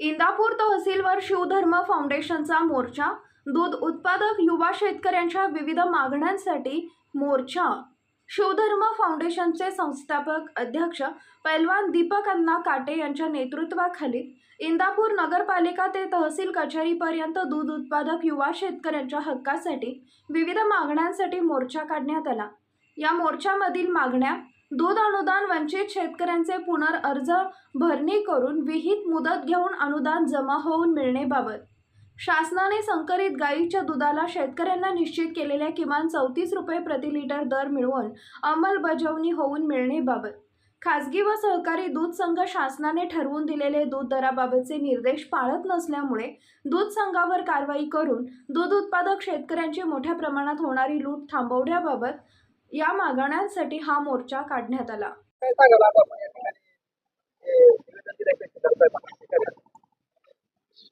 इंदापूर तहसीलवर शिवधर्म फाउंडेशनचा मोर्चा दूध उत्पादक युवा शेतकऱ्यांच्या विविध मागण्यांसाठी मोर्चा. शिवधर्म फाउंडेशनचे संस्थापक अध्यक्ष पैलवान दीपक अण्णा काटे यांच्या नेतृत्वाखाली इंदापूर नगरपालिका ते तहसील कचेरीपर्यंत दूध उत्पादक युवा शेतकऱ्यांच्या हक्कासाठी विविध मागण्यांसाठी मोर्चा काढण्यात आला. या मोर्चामधील मागण्या दूध अनुदान वंचित शेतकऱ्यांचे पुनर्अर्ज भरणी करून विहित मुदत घेऊन अनुदान जमा होऊन मिळणेबाबत. शासनाने संकरित गायीच्या दुधाला शेतकऱ्यांना निश्चित केलेल्या किमान चौतीस रुपये प्रति लिटर दर मिळवून अंमलबजावणी होऊन मिळणेबाबत. खासगी व सहकारी दूध संघ शासनाने ठरवून दिलेले दूध दराबाबतचे निर्देश पाळत नसल्यामुळे दूध संघावर कारवाई करून दूध उत्पादक शेतकऱ्यांची मोठ्या प्रमाणात होणारी लूट थांबवण्याबाबत या मागण्यांसाठी हा मोर्चा काढण्यात आला हे.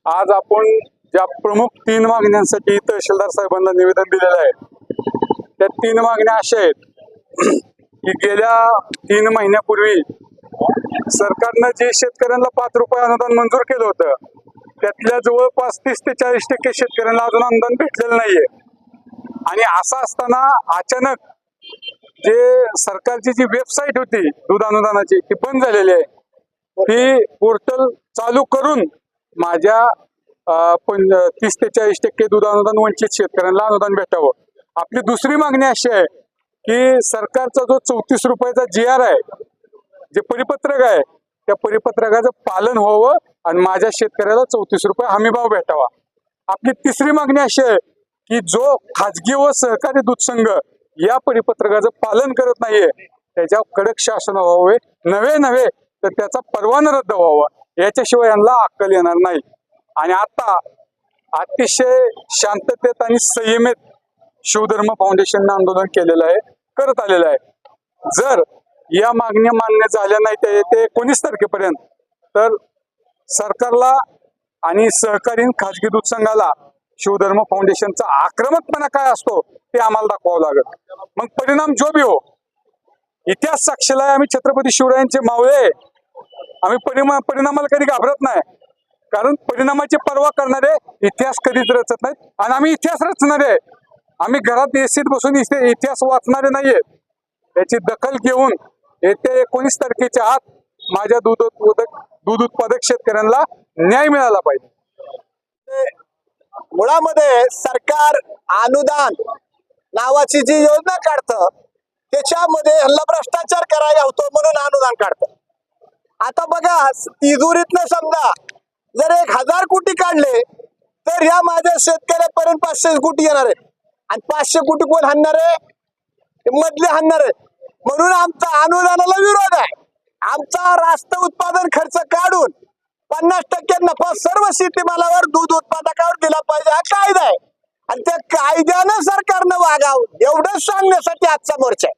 आज आपण ज्या प्रमुख तीन मागण्यांसाठी तहसीलदार साहेबांना निवेदन दिलेलं आहे त्या तीन मागण्या अशा आहेत की गेल्या तीन महिन्यापूर्वी सरकारनं जे शेतकऱ्यांना पाच रुपये अनुदान मंजूर केलं होतं त्यातल्या जवळपास तीस ते चाळीस टक्के शेतकऱ्यांना अजून अनुदान भेटलेलं नाहीये आणि असं असताना अचानक जे सरकारची जी वेबसाईट होती दूध अनुदानाची ती बंद झालेली आहे. ती पोर्टल चालू करून माझ्या पण तीस ते चाळीस टक्के दूध अनुदान वंचित शेतकऱ्यांना अनुदान भेटावं. आपली दुसरी मागणी अशी आहे की सरकारचा जो चौतीस रुपयाचा जी आर आहे जे परिपत्रक आहे त्या परिपत्रकाचं पालन व्हावं आणि माझ्या शेतकऱ्याला चौतीस रुपये हमीभाव भेटावा. आपली तिसरी मागणी अशी आहे की जो खाजगी व सहकारी दूध संघ या परिपत्रकाचं पालन करत नाहीये. त्याच्या कडक शासन व्हावे नव्हे नव्हे तर त्याचा परवाना रद्द व्हावा. याच्याशिवाय यांना अक्कल येणार नाही. आणि आता अतिशय शांततेत आणि संयमित शिवधर्म फाउंडेशननं आंदोलन केलेलं आहे करत आलेलं आहे. जर या मागण्या मान्य झाल्या नाही ते येते एकोणीस तारखेपर्यंत तर सरकारला आणि सहकारी खाजगी दूध संघाला शिवधर्म फाउंडेशनचा आक्रमकपणा काय असतो? ते आम्हाला दाखवावं लागत मग परिणाम जो बी हो इतिहास साक्षीला आहे आम्ही छत्रपती शिवरायांचे मावळे. आम्ही परिणाम परिणामाला कधी घाबरत नाही. कारण परिणामाची पर्वा करणारे इतिहास कधीच रचत नाहीत आणि आम्ही इतिहास रचणारे. आम्ही घरात एसीत बसून इथे इतिहास वाचणारे नाहीये. याची दखल घेऊन येत्या एकोणीस तारखेच्या आत माझ्या दूध उत्पादक दूध उत्पादक शेतकऱ्यांना न्याय मिळाला पाहिजे. मुळामध्ये सरकार अनुदान नावाची जी योजना काढतं त्याच्यामध्ये ह्यांना भ्रष्टाचार करायला होतो म्हणून अनुदान काढतं. आता बघा तिजोरीतनं समजा जर एक हजार कोटी काढले तर या माझ्या शेतकऱ्यापर्यंत पाचशे कोटी येणार आहे आणि पाचशे कोटी कोण हाणणार आहे? मधले हाणणार आहे म्हणून आमचा अनुदानाला विरोध आहे. आमचा रास्त उत्पादन खर्च काढून पन्नास टक्के नफा सर्व शेतीमालावर दूध उत्पादकावर दिला पाहिजे हा कायदा आहे आणि त्या कायद्यानं सरकारनं वागावं. एवढंच सांगण्यासाठी आजचा मोर्चा आहे.